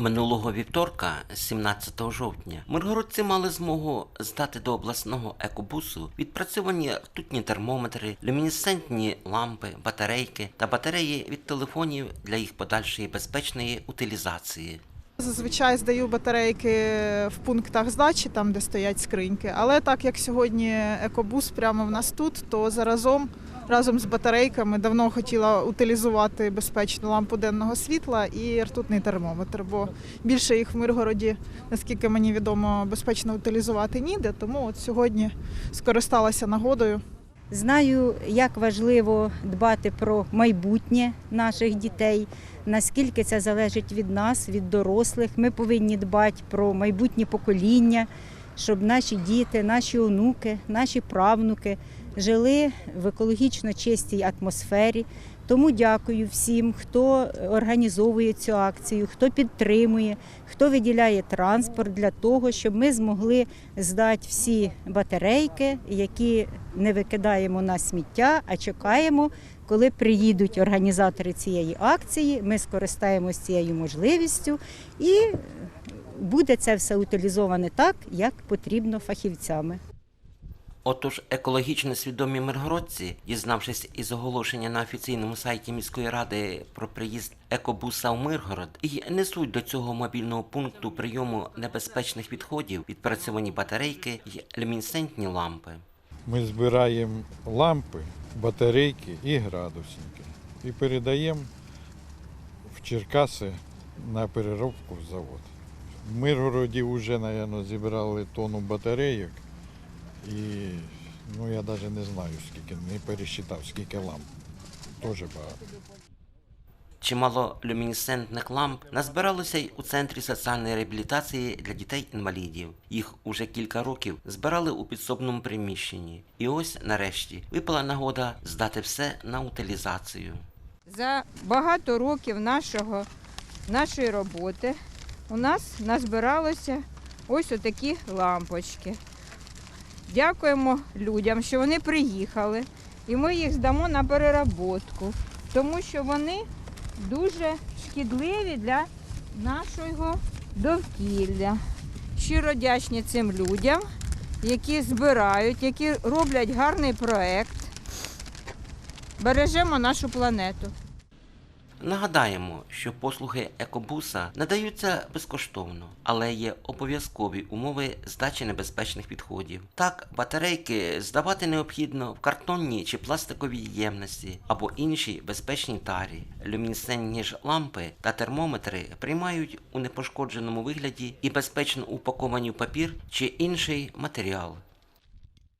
Минулого вівторка, 17 жовтня, миргородці мали змогу здати до обласного екобусу відпрацьовані ртутні термометри, люмінесцентні лампи, батарейки та батареї від телефонів для їх подальшої безпечної утилізації. Зазвичай здаю батарейки в пунктах здачі, там де стоять скриньки. Але так як сьогодні екобус прямо в нас тут, то заразом разом з батарейками давно хотіла утилізувати безпечну лампу денного світла і ртутний термометр, бо більше їх в Миргороді, наскільки мені відомо, безпечно утилізувати ніде. Тому от сьогодні скористалася нагодою. Знаю, як важливо дбати про майбутнє наших дітей, наскільки це залежить від нас, від дорослих. Ми повинні дбати про майбутнє покоління, щоб наші діти, наші онуки, наші правнуки жили в екологічно чистій атмосфері. Тому дякую всім, хто організовує цю акцію, хто підтримує, хто виділяє транспорт для того, щоб ми змогли здати всі батарейки, які не викидаємо на сміття, а чекаємо, коли приїдуть організатори цієї акції. Ми скористаємось цією можливістю і буде це все утилізоване так, як потрібно фахівцями. Отож, екологічно свідомі миргородці, дізнавшись із оголошення на офіційному сайті міської ради про приїзд екобуса в Миргород, і несуть до цього мобільного пункту прийому небезпечних відходів відпрацьовані батарейки й люмінесцентні лампи. Ми збираємо лампи, батарейки і градусники і передаємо в Черкаси на переробку в завод. В Миргороді вже, мабуть, зібрали тонну батарейок і ну, я навіть не знаю, скільки, не пересчитав, скільки ламп. Теж багато. Чимало люмінесцентних ламп назбиралося й у центрі соціальної реабілітації для дітей-інвалідів. Їх уже кілька років збирали у підсобному приміщенні. І ось, нарешті, випала нагода здати все на утилізацію. За багато років нашого, нашої роботи у нас назбиралося ось отакі лампочки. Дякуємо людям, що вони приїхали, і ми їх здамо на переработку, тому що вони дуже шкідливі для нашого довкілля. Щиро вдячні цим людям, які збирають, які роблять гарний проект. Бережемо нашу планету. Нагадаємо, що послуги екобуса надаються безкоштовно, але є обов'язкові умови здачі небезпечних відходів. Так, батарейки здавати необхідно в картонні чи пластиковій ємності або іншій безпечній тарі. Люмінесцентні ж лампи та термометри приймають у непошкодженому вигляді і безпечно упаковані в папір чи інший матеріал.